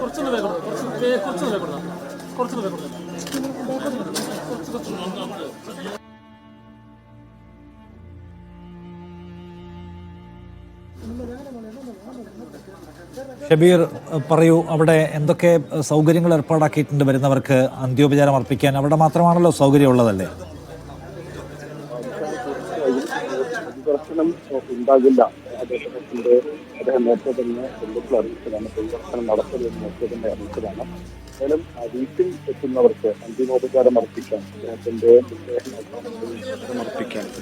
കുറച്ചൊന്ന് വേഗം കുറച്ച് കുറച്ചൊന്ന് വേഗം. കുറച്ചൊന്ന് വേഗം ഷബീർ പറയൂ അവിടെ എന്തൊക്കെ സൗകര്യങ്ങൾ ഏർപ്പാടാക്കിയിട്ടുണ്ട് വരുന്നവർക്ക് അന്ത്യോപചാരം അർപ്പിക്കാൻ? അവിടെ മാത്രമാണല്ലോ സൗകര്യമുള്ളതല്ലേ? പ്രശ്നം ഉണ്ടാകില്ല. അദ്ദേഹത്തിന്റെ അദ്ദേഹം നേരത്തെ തന്നെ ബന്ധുക്കൾ അറിയിച്ചതാണ് പരിവർത്തനം നടത്തരുതെന്ന് നേരത്തെ തന്നെ അറിയിച്ചതാണ്. വീട്ടിൽ എത്തുന്നവർക്ക് അന്തിമോപചാരം അർപ്പിക്കാൻ അദ്ദേഹത്തിന്റെ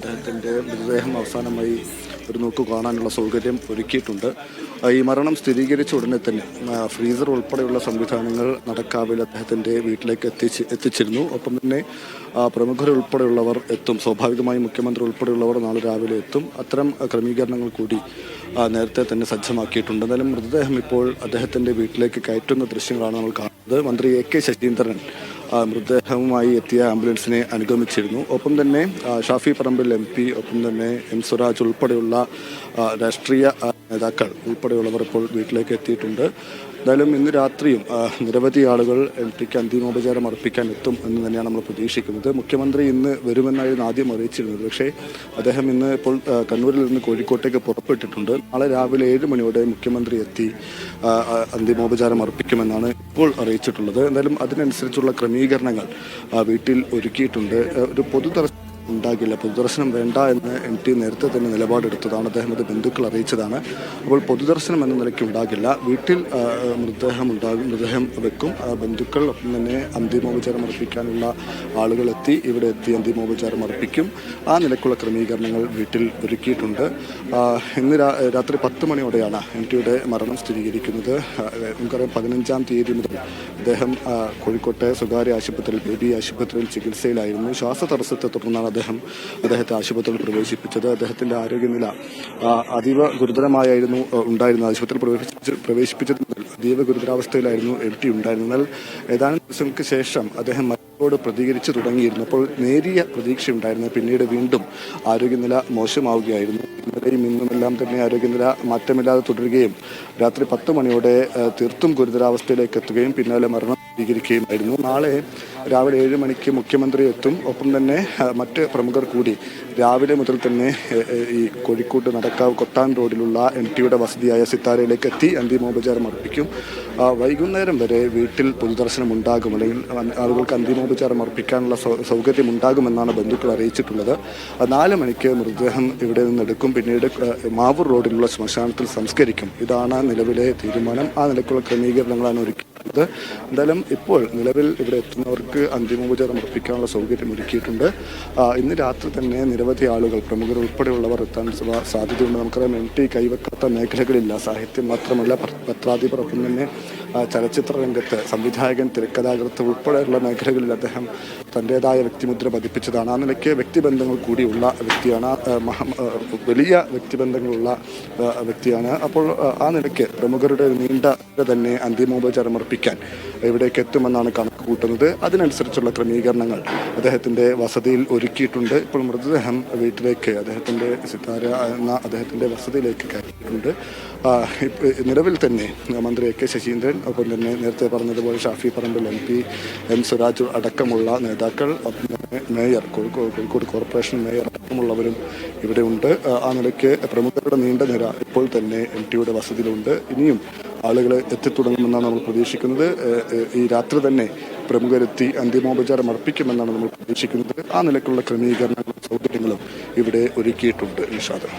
അദ്ദേഹത്തിന്റെ മൃതദേഹം അവസാനമായി ഒരു നോക്ക് കാണാനുള്ള സൗകര്യം ഒരുക്കിയിട്ടുണ്ട്. ഈ മരണം സ്ഥിരീകരിച്ച ഉടനെ തന്നെ ഫ്രീസർ ഉൾപ്പെടെയുള്ള സംവിധാനങ്ങൾ നടക്കാവിൽ അദ്ദേഹത്തിന്റെ വീട്ടിലേക്ക് എത്തിച്ച് എത്തിച്ചിരുന്നു. ഒപ്പം തന്നെ പ്രമുഖരുൾപ്പെടെയുള്ളവർ എത്തും. സ്വാഭാവികമായും മുഖ്യമന്ത്രി ഉൾപ്പെടെയുള്ളവർ നാളെ രാവിലെ എത്തും. അത്തരം ക്രമീകരണങ്ങൾ കൂടി നേരത്തെ തന്നെ സജ്ജമാക്കിയിട്ടുണ്ട്. എന്നാലും മൃതദേഹം ഇപ്പോൾ അദ്ദേഹത്തിന്റെ വീട്ടിലേക്ക് കയറ്റുന്ന ദൃശ്യങ്ങളാണ് നമ്മൾ കാണുന്നത്. മന്ത്രി എ കെ ശശീന്ദ്രൻ മൃതദേഹവുമായി എത്തിയ ആംബുലൻസിനെ അനുഗമിച്ചിരുന്നു. ഒപ്പം തന്നെ ഷാഫി പറമ്പിൽ എം പി ഒപ്പം തന്നെ എം സുരാജ് ഉൾപ്പെടെയുള്ള രാഷ്ട്രീയ നേതാക്കൾ ഉൾപ്പെടെയുള്ളവർ ഇപ്പോൾ വീട്ടിലേക്ക് എത്തിയിട്ടുണ്ട്. എന്തായാലും ഇന്ന് രാത്രിയും നിരവധി ആളുകൾ എം ടിക്ക് അന്തിമോപചാരം അർപ്പിക്കാൻ എത്തും എന്ന് തന്നെയാണ് നമ്മൾ പ്രതീക്ഷിക്കുന്നത്. മുഖ്യമന്ത്രി ഇന്ന് വരുമെന്നായിരുന്നു ആദ്യം അറിയിച്ചിരുന്നത്. പക്ഷേ അദ്ദേഹം ഇന്ന് ഇപ്പോൾ കണ്ണൂരിൽ നിന്ന് കോഴിക്കോട്ടേക്ക് പുറപ്പെട്ടിട്ടുണ്ട്. നാളെ രാവിലെ ഏഴ് മണിയോടെ മുഖ്യമന്ത്രി എത്തി അന്തിമോപചാരം അർപ്പിക്കുമെന്നാണ് ഇപ്പോൾ അറിയിച്ചിട്ടുള്ളത്. എന്തായാലും അതിനനുസരിച്ചുള്ള ക്രമീകരണങ്ങൾ വീട്ടിൽ ഒരുക്കിയിട്ടുണ്ട്. ഒരു പൊതുദർശനം ഉണ്ടാകില്ല പൊതുദർശനം വേണ്ട എന്ന് എം ടി നേരത്തെ തന്നെ നിലപാടെടുത്തതാണ്. അദ്ദേഹം അത് ബന്ധുക്കൾ അറിയിച്ചതാണ്. അപ്പോൾ പൊതുദർശനം എന്ന നിലയ്ക്ക് ഉണ്ടാകില്ല. വീട്ടിൽ മൃതദേഹം ഉണ്ടാകും മൃതദേഹം വെക്കും. ബന്ധുക്കൾ ഒപ്പം തന്നെ അന്തിമോപചാരം അർപ്പിക്കാനുള്ള ആളുകളെത്തി ഇവിടെ എത്തി അന്തിമോപചാരം അർപ്പിക്കും. ആ നിലയ്ക്കുള്ള ക്രമീകരണങ്ങൾ വീട്ടിൽ ഒരുക്കിയിട്ടുണ്ട്. ഇന്ന് രാത്രി പത്ത് മണിയോടെയാണ് എം ടിയുടെ മരണം സ്ഥിരീകരിക്കുന്നത്. നമുക്കറിയാം പതിനഞ്ചാം തീയതി മുതൽ അദ്ദേഹം കോഴിക്കോട്ടെ സ്വകാര്യ ആശുപത്രിയിൽ ബേബി ആശുപത്രിയിൽ ചികിത്സയിലായിരുന്നു. ശ്വാസതടസ്സത്തെ തുടർന്നാണ് അദ്ദേഹം അദ്ദേഹത്തെ ആശുപത്രിയിൽ പ്രവേശിപ്പിച്ചത്. അദ്ദേഹത്തിന്റെ ആരോഗ്യനില അതീവ ഗുരുതരമായിരുന്നു ഉണ്ടായിരുന്ന. ആശുപത്രിയിൽ പ്രവേശിപ്പിച്ചത് മുതൽ അതീവ ഗുരുതരാവസ്ഥയിലായിരുന്നു എം ടി ഉണ്ടായിരുന്നത് എന്നാൽ ഏതാനും ദിവസങ്ങൾക്ക് ശേഷം അദ്ദേഹം മരണത്തോട് പ്രതികരിച്ചു തുടങ്ങിയിരുന്നു അപ്പോൾ നേരിയ പ്രതീക്ഷ ഉണ്ടായിരുന്നു പിന്നീട് വീണ്ടും ആരോഗ്യനില മോശമാവുകയായിരുന്നു. ഇന്നലെയും ഇന്നുമെല്ലാം തന്നെ ആരോഗ്യനില മാറ്റമില്ലാതെ തുടരുകയും രാത്രി പത്ത് മണിയോടെ തീർത്തും ഗുരുതരാവസ്ഥയിലേക്ക് എത്തുകയും പിന്നാലെ മരണം സ്വീകരിക്കുകയുമായിരുന്നു. നാളെ രാവിലെ ഏഴ് മണിക്ക് മുഖ്യമന്ത്രി എത്തും. ഒപ്പം തന്നെ മറ്റ് പ്രമുഖർ കൂടി രാവിലെ മുതൽ തന്നെ ഈ കോഴിക്കോട് നടക്കാവ് കൊട്ടാൻ റോഡിലുള്ള എം ടിയുടെ വസതിയായ സിത്താരയിലേക്ക് എത്തി അന്തിമോപചാരം അർപ്പിക്കും. വൈകുന്നേരം വരെ വീട്ടിൽ പൊതുദർശനം ഉണ്ടാകും. അല്ലെങ്കിൽ ആളുകൾക്ക് അന്തിമോപചാരം അർപ്പിക്കാനുള്ള സൗകര്യം ഉണ്ടാകുമെന്നാണ് ബന്ധുക്കൾ അറിയിച്ചിട്ടുള്ളത്. നാല് മണിക്ക് മൃതദേഹം ഇവിടെ നിന്ന് എടുക്കും. പിന്നീട് മാവൂർ റോഡിലുള്ള ശ്മശാനത്തിൽ സംസ്കരിക്കും. ഇതാണ് നിലവിലെ തീരുമാനം. ആ നിലക്കുള്ള ക്രമീകരണങ്ങളാണ് ഒരുക്കിയിട്ടുള്ളത് എന്തായാലും ഇപ്പോൾ നിലവിൽ ഇവിടെ എത്തുന്നവർക്ക് അന്തിമോപചാരം അർപ്പിക്കാനുള്ള സൗകര്യം ഒരുക്കിയിട്ടുണ്ട്. ഇന്ന് രാത്രി തന്നെ നിരവധി ആളുകൾ പ്രമുഖർ ഉൾപ്പെടെയുള്ളവർ എത്താൻ സാധ്യതയുണ്ട്. നമുക്കറിയാം എം ടി കൈവെക്കാത്ത മേഖലകളില്ല. സാഹിത്യം മാത്രമല്ല പത്രാധിപർ ഒപ്പം തന്നെ ചലച്ചിത്ര രംഗത്ത് സംവിധായകൻ തിരക്കഥാകൃത്ത് ഉൾപ്പെടെയുള്ള മേഖലകളിൽ അദ്ദേഹം തന്റെതായ വ്യക്തിമുദ്ര പതിപ്പിച്ചതാണ്. ആ നിലയ്ക്ക് വ്യക്തിബന്ധങ്ങൾ കൂടിയുള്ള വ്യക്തിയാണ് വലിയ വ്യക്തിബന്ധങ്ങളുള്ള വ്യക്തിയാണ്. അപ്പോൾ ആ, നിലയ്ക്ക് പ്രമുഖരുടെ നീണ്ട തന്നെ അന്തിമോപചാരം അർപ്പിക്കാൻ ഇവിടേക്ക് എത്തുമെന്നാണ് കണക്ക് കൂട്ടുന്നത്. അതിനനുസരിച്ചുള്ള ക്രമീകരണങ്ങൾ അദ്ദേഹത്തിന്റെ വസതിയിൽ ഒരുക്കിയിട്ടുണ്ട്. ഇപ്പോൾ മൃതദേഹം വീട്ടിലേക്ക് അദ്ദേഹത്തിന്റെ സിത്താര എന്ന അദ്ദേഹത്തിന്റെ വസതിയിലേക്ക് കയറ്റിയിട്ടുണ്ട് നിലവിൽ തന്നെ മന്ത്രി എ കെ ശശീന്ദ്രൻ ഒപ്പം തന്നെ നേരത്തെ പറഞ്ഞതുപോലെ Shafi Parambil M P M Suraj അടക്കമുള്ള നേതാക്കൾ മേയർ കോഴിക്കോട് കോർപ്പറേഷൻ മേയർ അടക്കമുള്ളവരും ഇവിടെ ഉണ്ട്. ആ, നിലയ്ക്ക് പ്രമുഖരുടെ നീണ്ട നിര ഇപ്പോൾ തന്നെ എം ടിയുടെ വസതിയിലുണ്ട്. ഇനിയും ആളുകൾ എത്തിത്തുടങ്ങുമെന്നാണ് നമ്മൾ പ്രതീക്ഷിക്കുന്നത്. ഈ രാത്രി തന്നെ പ്രമുഖരെത്തി അന്തിമോപചാരം അർപ്പിക്കുമെന്നാണ് നമ്മൾ പ്രതീക്ഷിക്കുന്നത്. ആ നിലക്കുള്ള ക്രമീകരണങ്ങളും സൗകര്യങ്ങളും ഇവിടെ ഒരുക്കിയിട്ടുണ്ട് നിഷാദ്